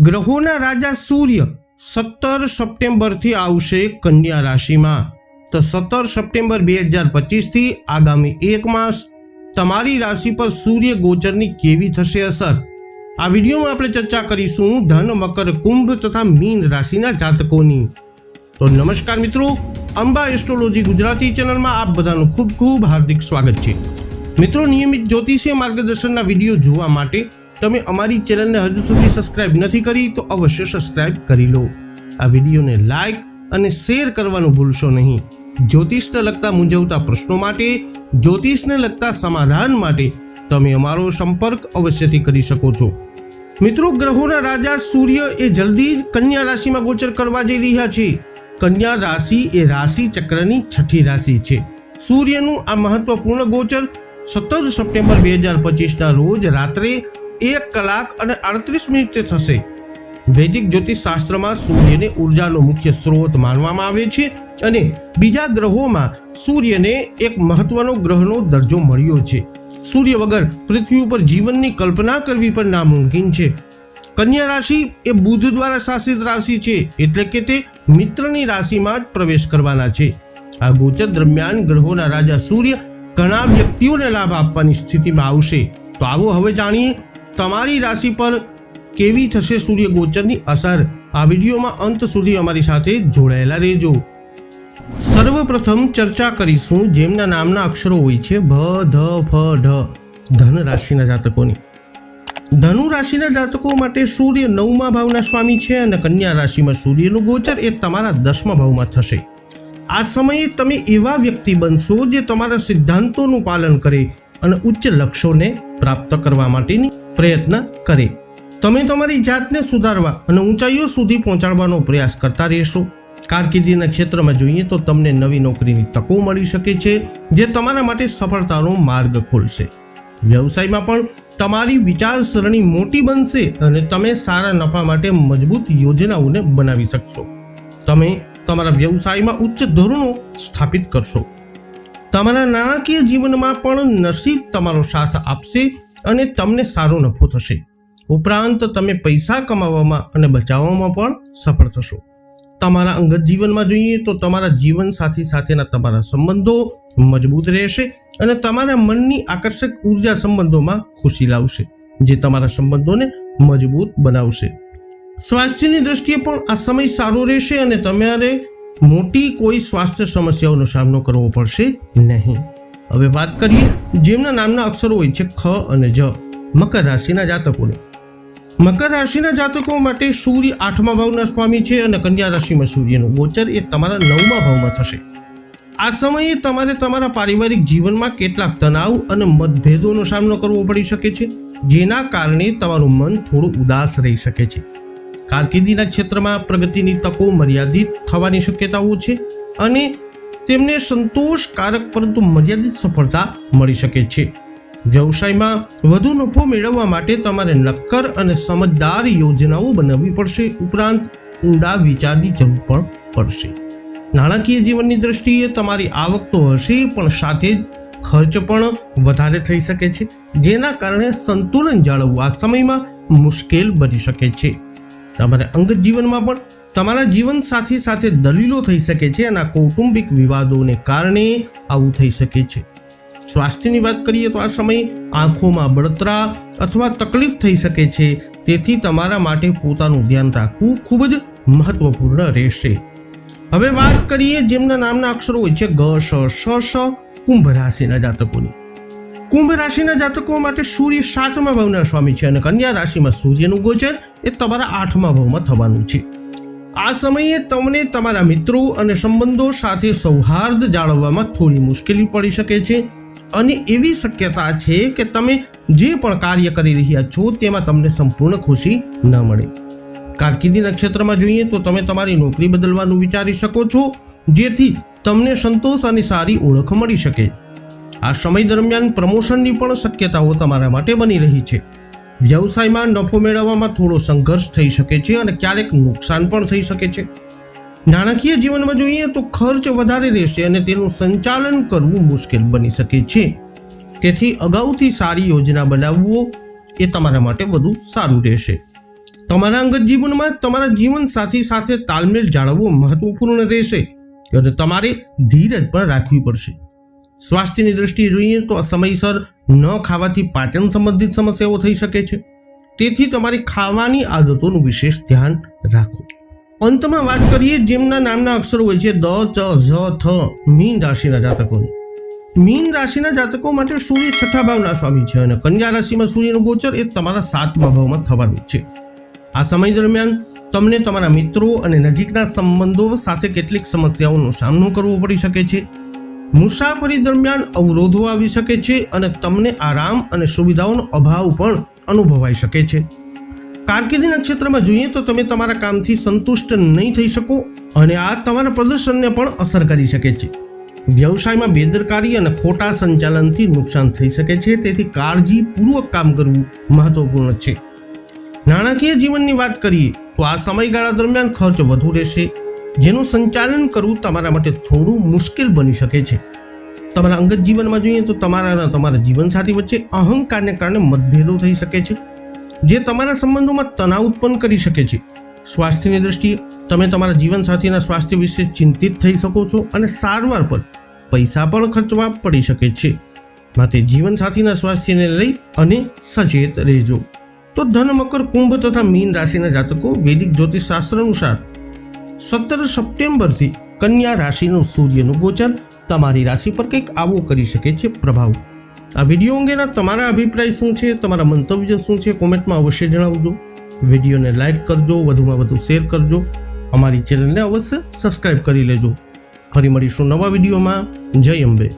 ગ્રહોના રાજા સૂર્ય સત્તર સપ્ટેમ્બરથી આવશે કન્યા રાશિમાં. તો સત્તર સપ્ટેમ્બર બે હજાર પચીસથી આગામી એક માસ તમારી રાશિ પર સૂર્ય ગોચરની કેવી થશે અસર? આ વિડીયોમાં આપણે ચર્ચા કરીશું ધન, મકર, કુંભ તથા મીન રાશિના જાતકોની. તો નમસ્કાર મિત્રો, અંબા એસ્ટ્રોલોજી ગુજરાતી ચેનલમાં આપ બધાનું ખૂબ ખૂબ હાર્દિક સ્વાગત છે. મિત્રો, નિયમિત જ્યોતિષીય માર્ગદર્શનના વીડિયો જોવા માટે તમે અમારી ચેનલને હજુ સુધી સબસ્ક્રાઇબ નથી કરી, તો અવશ્ય સબસ્ક્રાઇબ કરી લો. આ વિડીયોને લાઇક અને શેર કરવાનું ભૂલશો નહીં. જ્યોતિષને લગતા મૂંઝવતા પ્રશ્નો માટે, જ્યોતિષને લગતા સમાધાન માટે તમે અમારો સંપર્ક અવશ્યથી કરી શકો છો. મિત્રો, ગ્રહોના રાજા સૂર્ય એ જલ્દી કન્યા રાશિમાં ગોચર કરવા જઈ રહ્યા છે. કન્યા રાશિ એ રાશિ ચક્રની છઠ્ઠી રાશિ છે. સૂર્યનું આ મહત્વપૂર્ણ ગોચર સત્તર સપ્ટેમ્બર બે હજાર પચીસના રોજ રાત્રે એક કલાક અને અડત્રીસ મિનિટે થશે. વૈદિક જ્યોતિષ શાસ્ત્રમાં સૂર્યને ઉર્જાનો મુખ્ય સ્ત્રોત માનવામાં આવે છે અને બીજા ગ્રહોમાં સૂર્યને એક મહત્વનો ગ્રહનો દરજ્જો મળ્યો છે. સૂર્ય વગર પૃથ્વી ઉપર જીવનની કલ્પના કરવી પણ નામુમકિન છે. કન્યા રાશિ એ બુધ દ્વારા શાસિત રાશિ છે એટલે કે તે મિત્રની રાશિમાં જ પ્રવેશ કરવાના છે. આ ગોચર દરમિયાન ગ્રહોના રાજા સૂર્ય ઘણા વ્યક્તિઓને લાભ આપવાની સ્થિતિમાં આવશે. તો આવો હવે જાણીએ તમારી રાશિ પર કેવી થશે સૂર્ય ગોચરની અસર? આ વિડીયોમાં અંત સુધી અમારી સાથે જોડાયેલા રહેજો. સર્વપ્રથમ ચર્ચા કરીશું જેમના નામના અક્ષરો હોય છે ભ, ધ, ફ, ઢ, ધન રાશિના જાતકોની. ધનુ રાશિના જાતકો માટે સૂર્ય નવમા ભાવના સ્વામી છે અને કન્યા રાશિમાં સૂર્યનું ગોચર એ તમારા દસમા ભાવમાં થશે. આ સમયે તમે એવા વ્યક્તિ બનશો જે તમારા સિદ્ધાંતોનું પાલન કરે અને ઉચ્ચ લક્ષ્યોને પ્રાપ્ત કરવા માટેની પ્રયત્ન કરે. તમે તમારી જાતને સુધારવા અને ઊંચાઈઓ સુધી પહોંચાડવાનો પ્રયાસ કરતા રહેશો. કારકિર્દીના ક્ષેત્રમાં જોઈએ તો તમને નવી નોકરીની તકો મળી શકે છે, જે તમારા માટે સફળતાનો માર્ગ ખોલશે. વ્યવસાયમાં પણ તમારી વિચારસરણી મોટી બનશે અને તમે સારા નફા માટે મજબૂત યોજનાઓને બનાવી શકશો. તમે તમારા વ્યવસાયમાં ઉચ્ચ ધોરણો સ્થાપિત કરશો. તમારા નાણાકીય જીવનમાં પણ નસીબ તમારો સાથ આપશે અને તમને સારો નફો થશે. ઉપરાંત તમે પૈસા કમાવામાં અને બચાવવામાં પણ સફળ થશો. તમારા અંગત જીવનમાં જોઈએ તો તમારા જીવન સાથી સાથેના તમારા સંબંધો મજબૂત રહેશે અને તમારા મનની આકર્ષક ઊર્જા સંબંધોમાં ખુશી લાવશે, જે તમારા સંબંધોને મજબૂત બનાવશે. સ્વાસ્થ્યની દ્રષ્ટિએ પણ આ સમય સારો રહેશે અને તમારે મોટી કોઈ સ્વાસ્થ્ય સમસ્યાઓનો સામનો કરવો પડશે નહીં. હવે વાત કરીએ જેમના નામના અક્ષરો હોય છે ખ અને જ, મકર રાશિના જાતકોને. મકર રાશિના જાતકો માટે સૂર્ય આઠમા ભાવના સ્વામી છે અને કન્યા રાશિમાં સૂર્યનું ગોચર એ તમારા નવમા ભાવમાં થશે. આ સમયે તમારે તમારા પારિવારિક જીવનમાં કેટલાક તણાવ અને મતભેદોનો સામનો કરવો પડી શકે છે, જેના કારણે તમારું મન થોડું ઉદાસ રહી શકે છે. કારકિર્દીના ક્ષેત્રમાં પ્રગતિની તકો મર્યાદિત થવાની શક્યતાઓ છે અને તેમને સંતોષકારક પરંતુ મર્યાદિત સફળતા મળી શકે છે. વ્યવસાયમાં વધુ નફો મેળવવા માટે તમારે નક્કર અને સમજદાર યોજનાઓ બનાવવી પડશે. ઉપરાંત ઊંડા વિચારની જરૂર પણ પડશે. નાણાકીય જીવનની દ્રષ્ટિએ તમારી આવક તો હશે, પણ સાથે જ ખર્ચ પણ વધારે થઈ શકે છે, જેના કારણે સંતુલન જાળવવા સમયમાં મુશ્કેલ બની શકે છે. તમારે અંગત જીવનમાં પણ તમારા જીવન સાથી સાથે દલીલો થઈ શકે છે અને કૌટુંબિક વિવાદોને કારણે આવું થઈ શકે છે. સ્વાસ્થ્યની વાત કરીએ તો આ સમયે આંખોમાં બળતરા અથવા તકલીફ થઈ શકે છે. તેથી તમારા માટે પોતાનું ધ્યાન રાખવું ખૂબ જ મહત્વપૂર્ણ રહેશે. હવે વાત કરીએ જેમના નામના અક્ષરો હોય છે ગ, શ શ શ, કુંભ રાશિના જાતકોની. કુંભ રાશિના જાતકો માટે સૂર્ય સાતમા ભાવના સ્વામી છે અને કન્યા રાશિમાં સૂર્યનું ગોચર એ તમારા આઠમા ભાવમાં થવાનું છે. આ સમયે તમને તમારા મિત્રો અને સંબંધો સાથે સૌહાર્દ જાળવવામાં થોડી મુશ્કેલી પડી શકે છે અને એવી શક્યતા છે કે તમે જે પણ કાર્ય કરી રહ્યા છો તેમાં તમને સંપૂર્ણ ખુશી ન મળે. કારકિર્દી નક્ષત્રમાં જોઈએ તો તમે તમારી નોકરી બદલવાનું વિચારી શકો છો, જેથી તમને સંતોષ અને સારી ઓળખ મળી શકે. આ સમય દરમિયાન પ્રમોશનની પણ શક્યતાઓ તમારા માટે બની રહી છે. વ્યવસાયમાં નફો મેળવવામાં થોડો સંઘર્ષ થઈ શકે છે અને ક્યારેક નુકસાન પણ થઈ શકે છે. નાણાકીય જીવનમાં જોઈએ તો ખર્ચ વધારે રહેશે અને તેનું સંચાલન કરવું મુશ્કેલ બની શકે છે. તેથી અગાઉથી સારી યોજના બનાવવો એ તમારા માટે વધુ સારું રહેશે. તમારા અંગત જીવનમાં તમારા જીવન સાથી સાથે તાલમેલ જાળવવો મહત્વપૂર્ણ રહેશે અને તમારે ધીરજ પણ રાખવી પડશે. સ્વાસ્થ્યની દ્રષ્ટિએ જોઈએ તો સમયસર ન ખાવાથી પાચન સંબંધિત સમસ્યાઓ થઈ શકે છે. તેથી તમારી ખાવાની આદતોનું વિશેષ ધ્યાન રાખો અંતમાં વાત કરીએ જેમના નામના અક્ષરો હોય છે દ, ચ, ઝ, થ, મીન રાશિના જાતકોની. મીન રાશિના જાતકો માટે સૂર્ય છઠ્ઠા ભાવના સ્વામી છે અને કન્યા રાશિમાં સૂર્યનું ગોચર એ તમારા સાતમા ભાવમાં થવાનું છે. આ સમય દરમિયાન તમને તમારા મિત્રો અને નજીકના સંબંધો સાથે કેટલીક સમસ્યાઓનો સામનો કરવો પડી શકે છે. મુસાફરી દરમિયાન અવરોધો આવી શકે છે અને તમને આરામ અને સુવિધાઓનો અભાવ પણ અનુભવાઈ શકે છે. કારકિર્દીના ક્ષેત્રમાં જોઈએ તો તમે તમારા કામથી સંતુષ્ટ નહીં થઈ શકો અને આ તમારા પ્રદર્શનને પણ અસર કરી શકે છે. વ્યવસાયમાં બેદરકારી અને ખોટા સંચાલનથી નુકસાન થઈ શકે છે, તેથી કાળજીપૂર્વક કામ કરવું મહત્વપૂર્ણ છે. નાણાકીય જીવનની વાત કરીએ તો આ સમયગાળા દરમિયાન ખર્ચ વધુ રહેશે જેનું સંચાલન કરવું તમારા માટે થોડું મુશ્કેલ બની શકે છે. તમારા અંગત જીવનમાં જોઈએ તો તમારા અને તમારા જીવનસાથી વચ્ચે અહંકારને કારણે મતભેદો થઈ શકે છે, જે તમારા સંબંધોમાં તણાવ ઉત્પન્ન કરી શકે છે. સ્વાસ્થ્યની દ્રષ્ટિએ તમે તમારા જીવનસાથીના સ્વાસ્થ્ય વિશે ચિંતિત થઈ શકો છો અને સારવાર પર પૈસા પણ ખર્ચવા પડી શકે છે. માટે જીવનસાથીના સ્વાસ્થ્યને લઈ અને સચેત રહેજો. તો ધન, મકર, કુંભ તથા મીન રાશિના જાતકો વૈદિક જ્યોતિષ શાસ્ત્ર અનુસાર સત્તર સપ્ટેમ્બરથી કન્યા રાશિનું સૂર્યનું ગોચર. તમારી રાશિ પર કંઈક આવો કરી શકે છે પ્રભાવ. આ વીડિયો અંગેના તમારા અભિપ્રાય શું છે? તમારા મંતવ્ય શું છે? કોમેન્ટમાં અવશ્ય જણાવજો. વિડીયોને લાઇક કરજો, વધુમાં વધુ શેર કરજો. અમારી ચેનલને અવશ્ય સબસ્ક્રાઇબ કરી લેજો. ફરી મળીશું નવા વિડીયોમાં. જય અંબે.